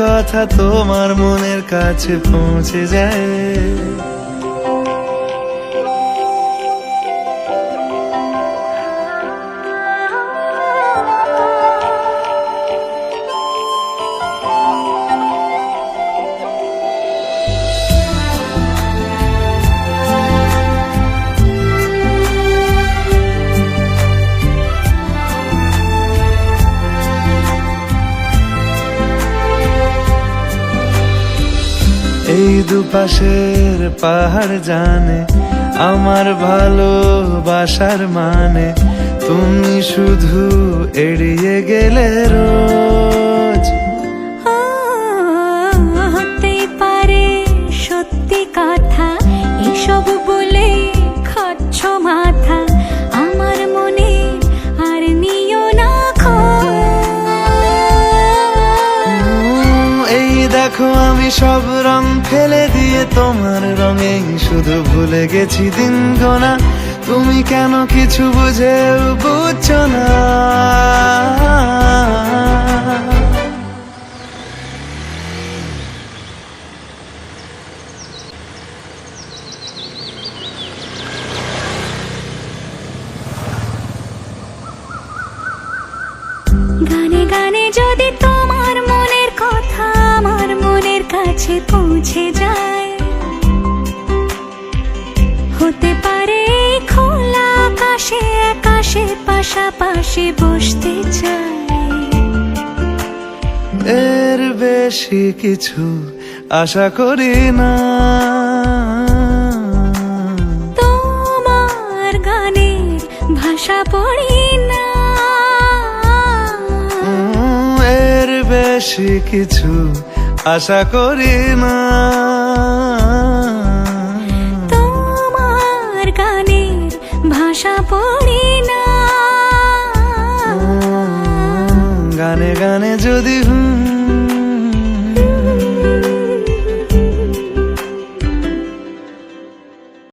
কথা তোমার মনের কাছে পৌঁছে যায়। এই দুপাশের পাহাড় জানে আমার ভালোবাসার মানে তুমি শুধু এড়িয়ে গেলে রোজ। সব রং ফেলে দিয়ে তোমার রঙে শুধু ভুলে গেছি দিন গোনা। তুমি কেন কিছু বুঝে বুঝছ না। গানে গানে যদি পাশাপাশি বসতে চাই। এর বেশি কিছু আশা করি না। তোমার গানের ভাষা পড়ি না। এর বেশি কিছু আশা করি না। গানে গানে যদি হুম